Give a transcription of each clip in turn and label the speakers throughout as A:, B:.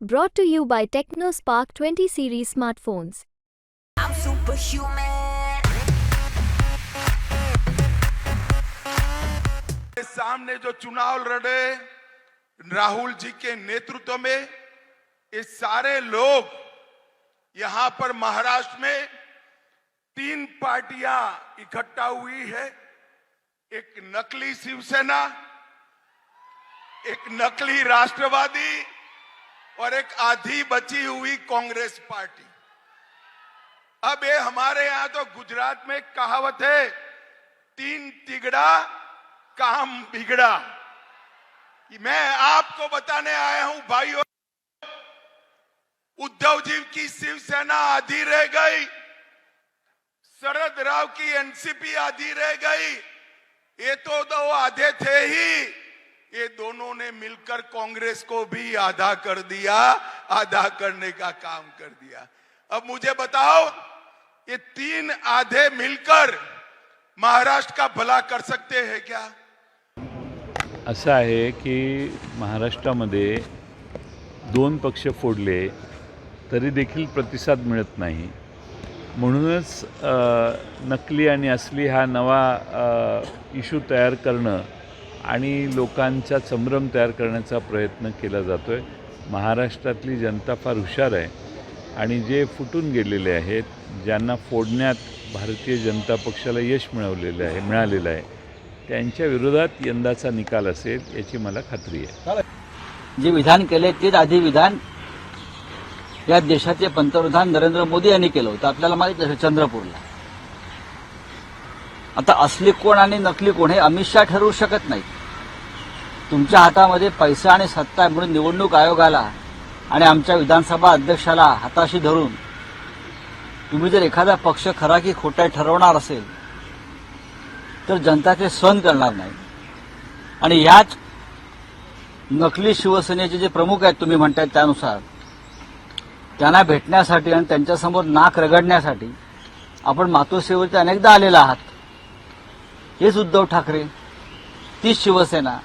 A: Brought to you by TechnoSpark 20 series smartphones.
B: I'm superhuman.
C: सामने जो चुनाव लड़े राहुल जी के नेतृत्व में ये सारे लोग यहाँ पर महाराष्ट्र में तीन पार्टियाँ इकट्ठा हुई है एक नकली शिवसेना एक नकली राष्ट्रवादी और एक आधी बची हुई कांग्रेस पार्टी। अब ये हमारे यहाँ तो गुजरात में कहावत है, तीन तिगड़ा, काम बिगड़ा। मैं आपको बताने आया हूँ, भाइयों, उद्धव जी की शिवसेना आधी रह गई, शरद राव की एनसीपी आधी रह गई। ये तो दो आधे थे ही। ये दोनों ने मिलकर कांग्रेस को भी आधा कर दिया आधा करने का काम कर दिया। अब मुझे बताओ ये तीन आधे मिलकर महाराष्ट्र का भला कर सकते हैं क्या?
D: असं आहे की महाराष्ट्रामध्ये दोन पक्ष फोडले तरी देखील प्रतिसाद मिळत नाही. म्हणूनच नकली आणि असली हा नवा इशू तयार करणं आणि लोकांचा संभ्रम तयार करण्याचा प्रयत्न केला जातो आहे महाराष्ट्रातली जनता फार हुशार आहे आणि जे फुटून गेलेले आहेत ज्यांना फोडण्यात भारतीय जनता पक्षाला यश मिळवलेलं आहे मिळालेलं आहे त्यांच्या विरोधात यंदाचा निकाल असेल याची मला खात्री आहे.
E: जे विधान केले तेच आधी विधान या देशाचे पंतप्रधान नरेंद्र मोदी यांनी केलं होतं. आपल्याला माहीत चंद्रपूरला. आता असली कोण आणि नकली कोण हे अमित शहा ठरवू शकत नाही. तुमच्या हातामध्ये पैसा आणि सत्ता आहे म्हणून निवडणूक आयोगाला आणि आमच्या विधानसभा अध्यक्षाला हाताशी धरून. तुम्ही जर एखादा पक्ष खरा की खोटा ठरवणार असेल तर जनता ते सहन करणार नाही. आणि याच नकली शिवसेनेचे जे प्रमुख आहेत तुम्ही म्हणतायत त्यानुसार त्यांना भेटण्यासाठी आणि त्यांच्यासमोर नाक रगडण्यासाठी आपण मातोश्रीवरती अनेकदा आलेला आहात. हेच उद्धव ठाकरे तीच शिवसेना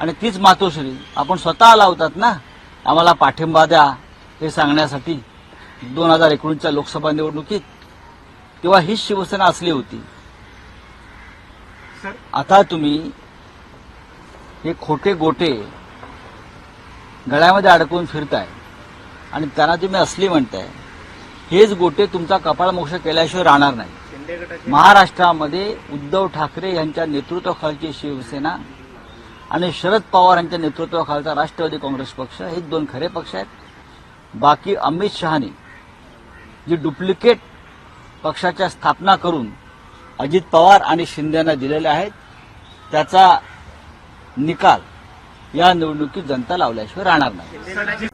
E: आणि तीच मातोश्री आपण स्वतः आला होतात ना? आम्हाला पाठिंबा द्या हे सांगण्यासाठी दोन हजार एकोणीसच्या लोकसभा निवडणुकीत तेव्हा हीच शिवसेना असली होती. आता तुम्ही हे खोटे गोटे गळ्यामध्ये अडकवून फिरताय आणि त्यांना तुम्ही असली म्हणताय. हेच गोटे तुमचा कपाळमोक्ष केल्याशिवाय राहणार नाही. महाराष्ट्रामध्ये उद्धव ठाकरे यांच्या नेतृत्वाखालची शिवसेना आणि शरद पवार यांच्या नेतृत्वाखालचा राष्ट्रवादी काँग्रेस पक्ष हे दोन खरे पक्ष आहेत. बाकी अमित शहानी जी डुप्लिकेट पक्षाच्या स्थापना करून अजित पवार आणि शिंदेना दिलेल्या आहेत त्याचा निकाल या निवडणुकीत जनता लावल्याशिवाय राहणार नाही.